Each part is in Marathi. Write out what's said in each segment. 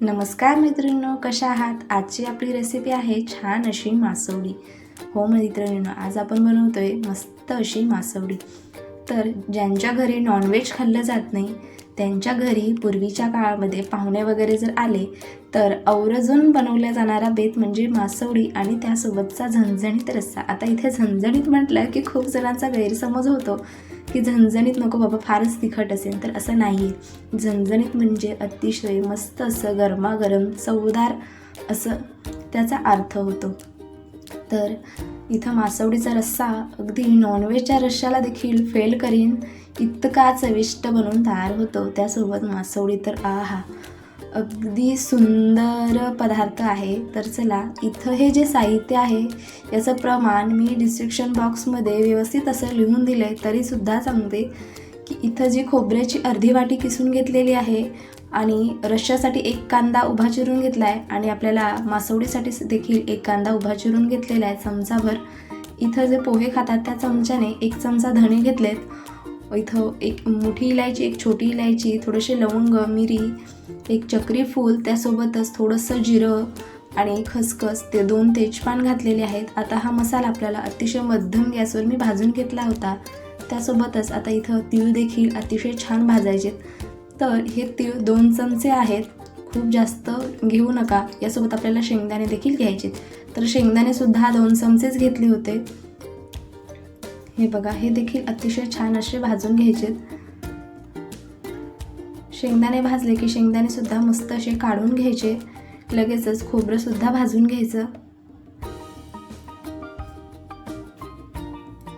नमस्कार मैत्रिणींनो कशा आहात? आजची आपली रेसिपी आहे छान अशी मासवडी. हो मैत्रिणींनो आज आपण बनवतोय मस्त अशी मासवडी. तर ज्यांच्या घरी नॉनव्हेज खाल्लं जात नाही त्यांच्या घरी पूर्वीच्या काळामध्ये पाहुणे वगैरे जर आले तर अवरजून बनवल्या जाणारा बेत म्हणजे मासवडी आणि त्यासोबतचा झणझणीत रस्सा. आता इथे झणझणीत म्हटलं की खूप जणांचा गैरसमज होतो. की झणझणीत नको बाबा फारच तिखट असेल तर असं नाही. आहे झणझणीत म्हणजे अतिशय मस्त असं गरमागरम चवदार असं त्याचा अर्थ होतो. तर इथं मासवडीचा रस्सा अगदी नॉनव्हेजच्या रश्श्याला देखील फेल करीन. इतका चविष्ट बनून तयार होतो. त्यासोबत मासवडी तर आहा. अगदी सुंदर पदार्थ आहे. तर चला इथं हे जे साहित्य आहे याचं प्रमाण मी डिस्क्रिप्शन बॉक्समध्ये व्यवस्थित असं लिहून दिलं आहे तरीसुद्धा सांगते की इथं जी खोबऱ्याची अर्धी वाटी किसून घेतलेली आहे आणि रश्श्यासाठी एक कांदा उभा चिरून घेतला आहे आणि आपल्याला मासवडीसाठी देखील एक कांदा उभा चिरून घेतलेला आहे चमचाभर. इथं जे पोहे खातात त्या चमच्याने एक चमचा धणे घेतलेत. इथं एक मोठी इलायची एक छोटी इलायची थोडेसे लवंग मिरी एक चक्री फूल त्यासोबतच थोडंसं जिरं आणि खसखस ते दोन तेजपान घातलेले आहेत. आता हा मसाला आपल्याला अतिशय मध्यम गॅसवर मी भाजून घेतला होता. त्यासोबतच आता इथं तीळ देखील अतिशय छान भाजायचे तर हे तीळ दोन चमचे आहेत. खूप जास्त घेऊ नका. यासोबत आपल्याला शेंगदाणे देखील घ्यायचे तर शेंगदाणेसुद्धा दोन चमचेच घेतले होते. हे बघा हे देखील अतिशय छान असे भाजून घ्यायचे शेंगदाणे भाजले की शेंगदाणे सुद्धा मस्त असे काढून घ्यायचे. लगेचच खोबरं सुद्धा भाजून घ्यायचं.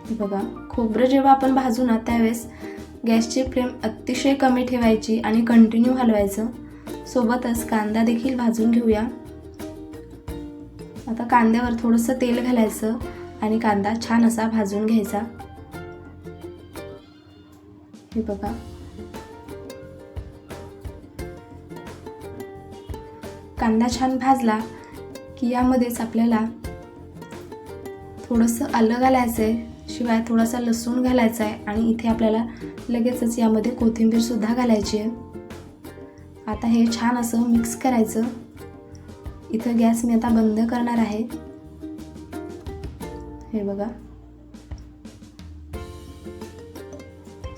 हे बघा खोबरं जेव्हा आपण भाजू ना त्यावेळेस गॅसची फ्लेम अतिशय कमी ठेवायची आणि कंटिन्यू हलवायचं. सोबतच कांदा देखील भाजून घेऊया. आता कांद्यावर थोडंसं तेल घालायचं. आणि कांदा छान असा भाजून घ्यायचा. हे बघा. कांदा छान भाजला की यामध्येच आपल्याला थोडंसं आलं घालायचं आहे शिवाय थोडासा लसूण घालायचा आहे आणि इथे आपल्याला लगेचच यामध्ये कोथिंबीरसुद्धा घालायची आहे आता हे छान असं मिक्स करायचं. इथं गॅस मी आता बंद करणार आहे. हे बघा.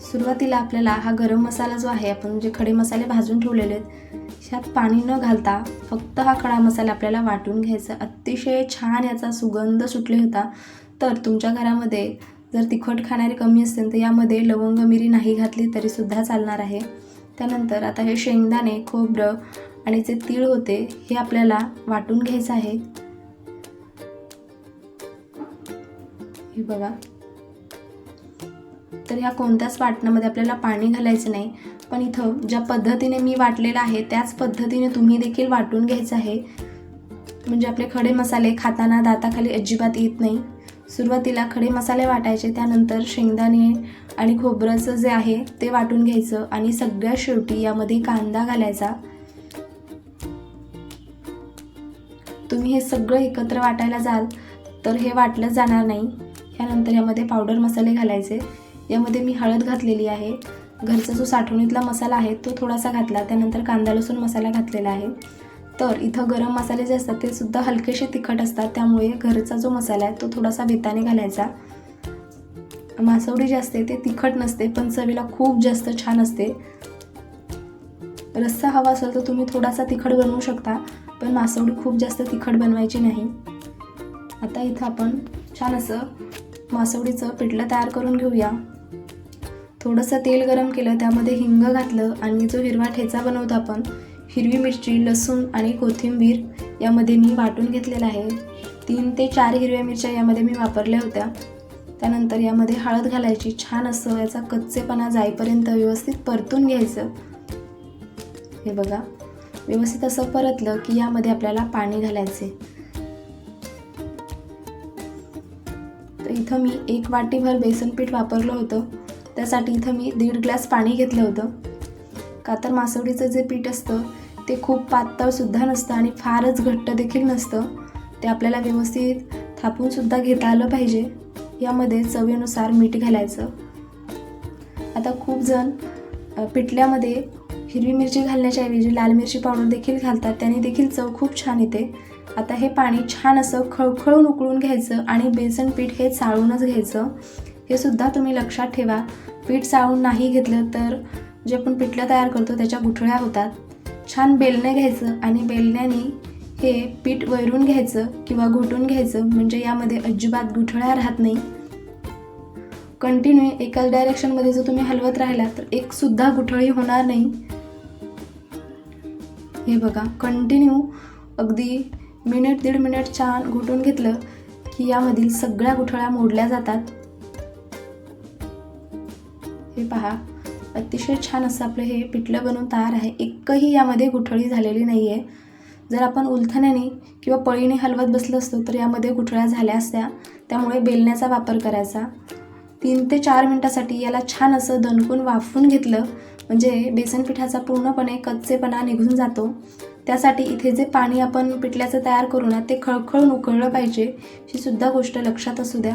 सुरुवातीला आपल्याला हा गरम मसाला जो आहे आपण जे खडे मसाले भाजून ठेवलेले आहेत ह्यात पाणी न घालता फक्त हा खडा मसाला आपल्याला वाटून घ्यायचा. अतिशय छान याचा सुगंध सुटले होता. तर तुमच्या घरामध्ये जर तिखट खाणारे कमी असतील तर यामध्ये लवंग मिरी नाही घातली तरीसुद्धा चालणार आहे. त्यानंतर आता हे शेंगदाणे खोबरं आणि जे तीळ होते हे आपल्याला वाटून घ्यायचं आहे. हे बघा. तर ह्या कोणत्याच वाटणामध्ये आपल्याला पाणी घालायचं नाही. पण इथं ज्या पद्धतीने मी वाटलेलं आहे त्याच पद्धतीने तुम्ही देखील वाटून घ्यायचं आहे. म्हणजे आपले खडे मसाले खाताना दाताखाली अजिबात येत नाही. सुरुवातीला खडे मसाले वाटायचे त्यानंतर शेंगदाणे आणि खोबरंचं जे आहे ते वाटून घ्यायचं आणि सगळ्या शेवटी यामध्ये कांदा घालायचा. तुम्ही हे सगळं एकत्र वाटायला जाल तर हे वाटलं जाणार नाही. त्यानंतर यामध्ये पावडर मसाले घालायचे. यामध्ये मी हळद घातलेली आहे. घरचा जो साठवणीतला मसाला आहे तो थोडासा घातला. त्यानंतर कांदा लसूण मसाला घातलेला आहे. तर इथं गरम मसाले जे असतात ते सुद्धा हलकेसे तिखट असतात. त्यामुळे घरचा जो मसाला आहे तो थोडासा बेताने घालायचा. मासवडी जी असते ते तिखट नसते पण चवीला खूप जास्त छान असते. रस्सा हवा असेल तर तुम्ही थोडासा तिखट बनवू शकता पण मासवडी खूप जास्त तिखट बनवायची नाही. आता इथं आपण छान असं मासवडीचं पिठलं तयार करून घेऊया. थोडंसं तेल गरम केलं त्यामध्ये हिंग घातलं आणि जो हिरवा ठेचा बनवतो आपण हिरवी मिरची लसूण आणि कोथिंबीर यामध्ये मी वाटून घेतलेला आहे. तीन ते चार हिरव्या मिरच्या यामध्ये मी वापरल्या होत्या. त्यानंतर यामध्ये हळद घालायची छान असं याचा कच्चेपणा जाईपर्यंत व्यवस्थित परतून घ्यायचं. हे बघा व्यवस्थित असं परतलं की यामध्ये आपल्याला पाणी घालायचे इथं मी एक वाटीभर बेसन पीठ वापरलं होतं. त्यासाठी इथं मी दीड ग्लास पाणी घेतलं होतं. का तर मासवडीचं जे पीठ असतं ते खूप पातळसुद्धा नसतं आणि फारच घट्ट देखील नसतं. ते आपल्याला व्यवस्थित थापूनसुद्धा घेता आलं पाहिजे. यामध्ये चवीनुसार मीठ घालायचं. आता खूप जण पिठल्यामध्ये हिरवी मिरची घालण्याच्याऐवजी लाल मिरची पावडर देखील घालतात. त्याने देखील चव खूप छान येते. आता हे पाणी छान असं खळखळून उकळून घ्यायचं आणि बेसन पीठ हे चाळूनच घ्यायचं. हे सुद्धा तुम्ही लक्षात ठेवा. पीठ चाळून नाही घेतलं तर जे आपण पिठलं तयार करतो त्याच्या गुठळ्या होतात. छान बेलणे घ्यायचं आणि बेलण्याने हे पीठ वैरून घ्यायचं किंवा घोटून घ्यायचं म्हणजे यामध्ये अजिबात गुठळ्या राहत नाही. कंटिन्यू एकाच डायरेक्शनमध्ये जर तुम्ही हलवत राहिला तर एकसुद्धा गुठळी होणार नाही. हे बघा कंटिन्यू अगदी मिनिट दीड मिनिट छान घोटून घेतलं की यामधील सगळ्या गुठळ्या मोडल्या जातात. हे पहा अतिशय छान असं आपलं हे पिठलं बनवून तयार आहे. एकही यामध्ये गुठळी झालेली नाही आहे जर आपण उलथण्याने किंवा पळीने हलवत बसलो असतो तर यामध्ये गुठळ्या झाल्या असत्या. त्यामुळे बेलण्याचा वापर करायचा. तीन ते चार मिनटासाठी याला छान असं दणकून वाफून घेतलं. म्हणजे बेसन पिठाचा पूर्णपणे कच्चेपणा निघून जातो. त्यासाठी इथे जे पाणी आपण पिठल्याचं तयार करू ना ते खळखळून उकळलं पाहिजे ही सुद्धा गोष्ट लक्षात असू द्या.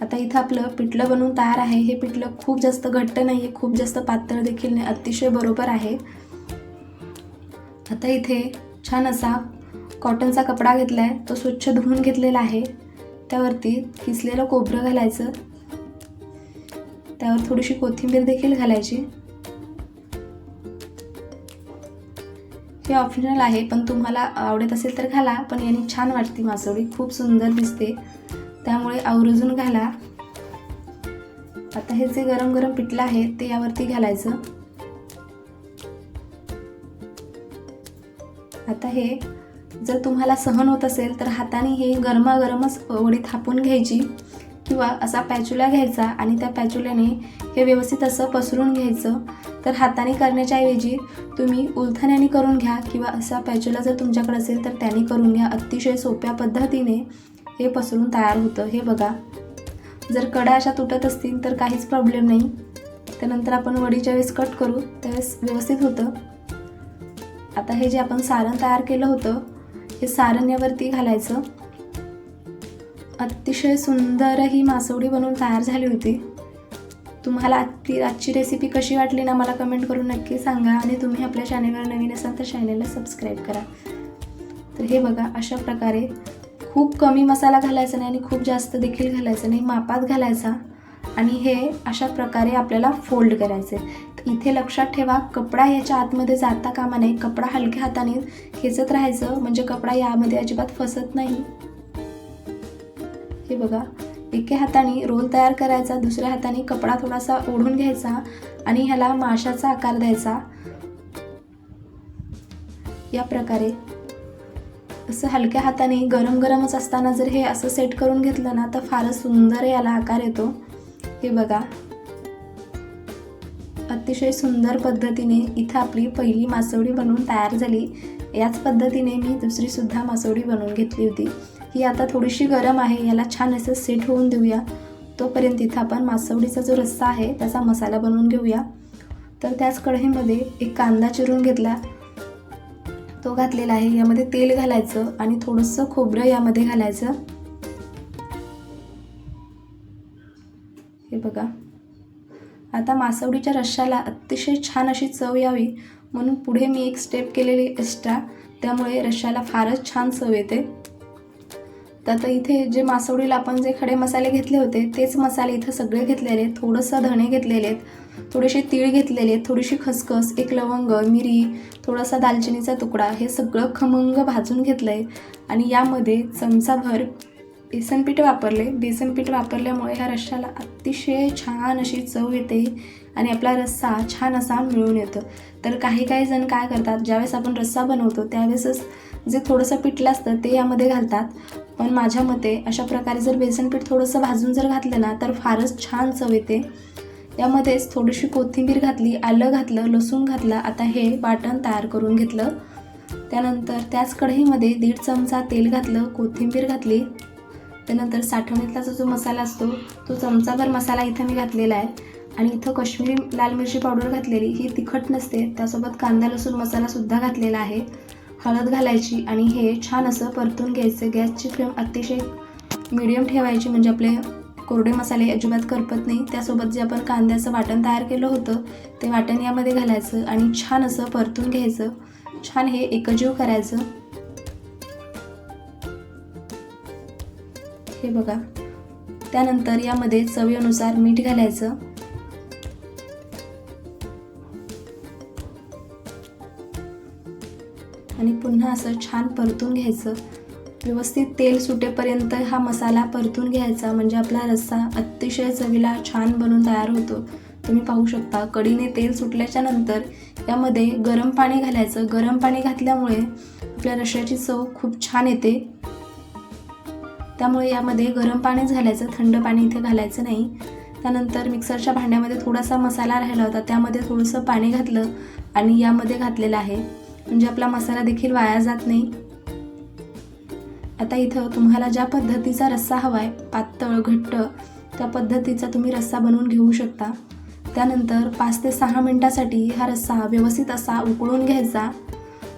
आता इथं आपलं पिठलं बनवून तयार आहे. हे पिठलं खूप जास्त घट्ट नाही आहे खूप जास्त पातळ देखील नाही अतिशय बरोबर आहे. आता इथे छान असा कॉटनचा कपडा घेतला आहे तो स्वच्छ धुवून घेतलेला आहे. त्यावरती किसलेलं कोबरं घालायचं. त्यावर थोडीशी कोथिंबीर देखील घालायची. हे ऑप्शनल आहे पण तुम्हाला आवडत असेल तर घाला पण याने छान वाटते मासवडी खूप सुंदर दिसते. त्यामुळे आवर्जून घाला. आता हे जे गरम गरम पिठलं आहे ते यावरती घालायचं. आता हे जर तुम्हाला सहन होत असेल तर हाताने हे गरमागरमच वडी थापून घ्यायची. किंवा असा पॅचुला घ्यायचा आणि त्या पॅचुल्याने हे व्यवस्थित असं पसरून घ्यायचं तर हाताने करण्याच्या ऐवजी तुम्ही उलथण्याने करून घ्या किंवा असा पॅचुला जर तुमच्याकडे असेल तर त्याने करून घ्या. अतिशय सोप्या पद्धतीने हे पसरून तयार होतं. हे बघा. जर कडा अशा तुटत असतील तर काहीच प्रॉब्लेम नाही. त्यानंतर आपण वडीच्या वेळेस कट करू. त्यावेळेस व्यवस्थित होतं. आता हे जे आपण सारण तयार केलं होतं हे सारण यावरती घालायचं. अतिशय सुंदर ही मासवडी बनवून तयार झाली होती. तुम्हाला आजची आजची रेसिपी कशी वाटली ना मला कमेंट करून नक्की सांगा आणि तुम्ही आपल्या चॅनेलवर नवीन असाल तर चॅनेलला सबस्क्राईब करा. तर हे बघा अशा प्रकारे खूप कमी मसाला घालायचा नाही आणि खूप जास्त देखील घालायचं नाही मापात घालायचा आणि हे अशा प्रकारे आपल्याला फोल्ड करायचे. तर इथे लक्षात ठेवा कपडा याच्या आतमध्ये जाता कामा नाही कपडा हलक्या हाताने खेचत राहायचं म्हणजे कपडा यामध्ये अजिबात फसत नाही. हे बघा. एके हाताने रोल तयार करायचा दुसऱ्या हाताने कपडा थोडासा ओढून घ्यायचा आणि ह्याला माशाचा आकार द्यायचा. या प्रकारे. असं हलक्या हाताने गरम गरमच असताना जर हे असं सेट करून घेतलं ना तर फारच सुंदर याला आकार येतो. हे बघा. अतिशय सुंदर पद्धतीने इथं आपली पहिली मासवडी बनवून तयार झाली. याच पद्धतीने मी दुसरीसुद्धा मासवडी बनवून घेतली होती. ही आता थोडीशी गरम आहे याला छान असं सेट होऊन देऊया. तोपर्यंत इथं आपण मासवडीचा जो रस्सा आहे त्याचा मसाला बनवून घेऊया. तर त्याच कढईमध्ये एक कांदा चिरून घेतला. तो घातलेला आहे यामध्ये तेल घालायचं आणि थोडंसं खोबरं यामध्ये घालायचं. हे बघा. आता मासवडीच्या रश्श्याला अतिशय छान अशी चव यावी म्हणून पुढे मी एक स्टेप केलेली एक्स्ट्रा त्यामुळे रश्श्याला फारच छान चव येते. तर आता इथे जे मासवडीला आपण जे खडे मसाले घेतले होते तेच मसाले इथं सगळे घेतलेले आहेत. थोडंसं धणे घेतलेले आहेत थोडेसे तीळ घेतलेले आहेत थोडीशी खसखस एक लवंग मिरी थोडासा दालचिनीचा तुकडा हे सगळं खमंग भाजून घेतलं आहे आणि यामध्ये चमचाभर बेसनपीठ वापरले. बेसनपीठ वापरल्यामुळे ह्या रश्श्याला अतिशय छान अशी चव येते आणि आपला रस्सा छान असा मिळून येतो. तर काही काही जण काय करतात ज्यावेळेस आपण रस्सा बनवतो त्यावेळेसच जे थोडंसं पिठलं असतं ते यामध्ये घालतात. पण माझ्या मते अशा प्रकारे जर बेसनपीठ थोडंसं भाजून जर घातलं ना तर फारच छान चव येते. यामध्येच थोडीशी कोथिंबीर घातली आलं घातलं लसूण घातलं आता हे वाटण तयार करून घेतलं. त्यानंतर त्याच कढईमध्ये दीड चमचा तेल घातलं कोथिंबीर घातली. त्यानंतर साठवणीतला जो जो मसाला असतो तो चमचाभर मसाला इथं मी घातलेला आहे. आणि इथं काश्मीरी लाल मिरची पावडर घातलेली ही तिखट नसते. त्यासोबत कांदा लसूण मसालासुद्धा घातलेला आहे. हळद घालायची आणि हे छान असं परतून घ्यायचं. गॅसची फ्लेम अतिशय मिडियम ठेवायची म्हणजे आपले कोरडे मसाले अजिबात करपत नाही. त्यासोबत जे आपण कांद्याचं वाटण तयार केलं होतं ते वाटण यामध्ये घालायचं आणि छान असं परतून घ्यायचं. छान हे एकजीव करायचं. हे बघा. त्यानंतर यामध्ये चवीनुसार मीठ घालायचं. आणि पुन्हा असं छान परतून घ्यायचं. व्यवस्थित तेल सुटेपर्यंत हा मसाला परतून घ्यायचा. म्हणजे आपला रस्सा अतिशय चवीला छान बनून तयार होतो. तुम्ही पाहू शकता कडीने तेल सुटल्याच्या नंतर यामध्ये गरम पाणी घालायचं. गरम पाणी घातल्यामुळे आपल्या रश्श्याची चव खूप छान येते. त्यामुळे यामध्ये गरम पाणीच घालायचं. थंड पाणी इथे घालायचं नाही. त्यानंतर मिक्सरच्या भांड्यामध्ये थोडासा मसाला राहिला होता. त्यामध्ये थोडंसं पाणी घातलं आणि यामध्ये घातलेलं आहे म्हणजे आपला मसाला देखील वाया जात नाही. आता इथं तुम्हाला ज्या पद्धतीचा रस्सा हवा आहे पातळ घट्ट त्या पद्धतीचा तुम्ही रस्सा बनवून घेऊ शकता. त्यानंतर पाच ते सहा मिनटासाठी हा रस्सा व्यवस्थित असा उकळून घ्यायचा.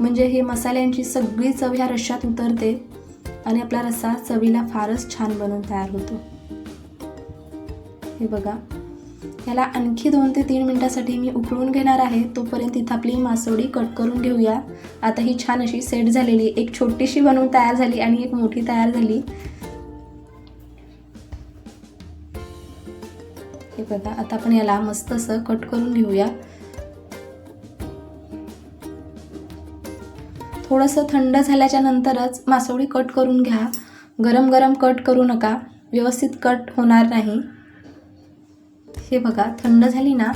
म्हणजे हे मसाल्यांची सगळी चव ह्या रश्श्यात उतरते आणि आपला रस्सा चवीला फारच छान बनवून तयार होतो. हे बघा. याला आणखी दोन ते तीन मिनटासाठी मी उकळून घेणार आहे. तोपर्यंत इथं आपली मासवडी कट करून घेऊया. आता ही छान अशी सेट झालेली एक छोटीशी बनवून तयार झाली आणि एक मोठी तयार झाली. हे बघा आता आपण याला मस्त असं कट करून घेऊया. थोडंसं थंड झाल्याच्या नंतरच मासवडी कट करून घ्या. गरम गरम कट करू नका. व्यवस्थित कट होणार नाही. हे बघा थंड झाली ना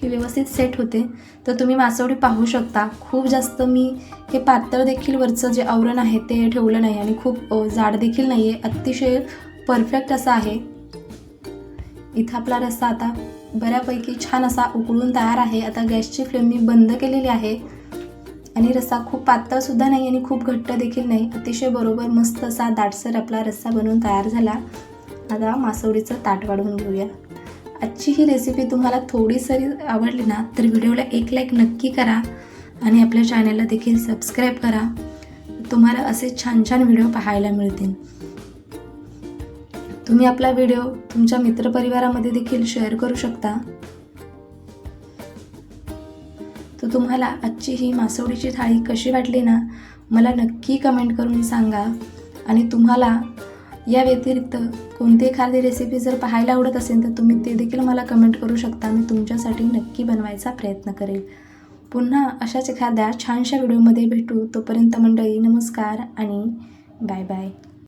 की व्यवस्थित सेट होते. तर तुम्ही मासवडी पाहू शकता. खूप जास्त मी हे पातळ देखील वरचं जे आवरण आहे ते ठेवलं नाही आणि खूप जाड देखील नाही आहे अतिशय परफेक्ट असा आहे. इथं आपला रस्सा आता बऱ्यापैकी छान असा उकळून तयार आहे. आता गॅसची फ्लेम मी बंद केलेली आहे. आणि रस्सा खूप पातळसुद्धा नाही आणि खूप घट्ट देखील नाही. अतिशय बरोबर मस्त असा दाटसर आपला रस्सा बनवून तयार झाला. आता मासवडीचं ताट वाढवून घेऊया. आजची ही रेसिपी तुम्हाला थोडी सारी आवडली ना तर व्हिडिओला एक लाईक नक्की करा आणि आपल्या चॅनलला देखील सबस्क्राईब करा. तुम्हाला असे छान छान व्हिडिओ पाहायला मिळतील. तुम्ही आपला व्हिडिओ तुमच्या मित्रपरिवारामध्ये देखील शेअर करू शकता. तर तुम्हाला आजची ही मासवडीची थाळी कशी वाटली ना मला नक्की कमेंट करून सांगा. आणि तुम्हाला या व्यतिरिक्त कोणती एखादी रेसिपी जर पाहायला आवडत असेल तर तुम्ही ते देखील मला कमेंट करू शकता. मी तुमच्यासाठी नक्की बनवायचा प्रयत्न करेल. पुन्हा अशाच एखाद्या छानशा व्हिडिओमध्ये भेटू. तोपर्यंत मंडळी नमस्कार आणि बाय बाय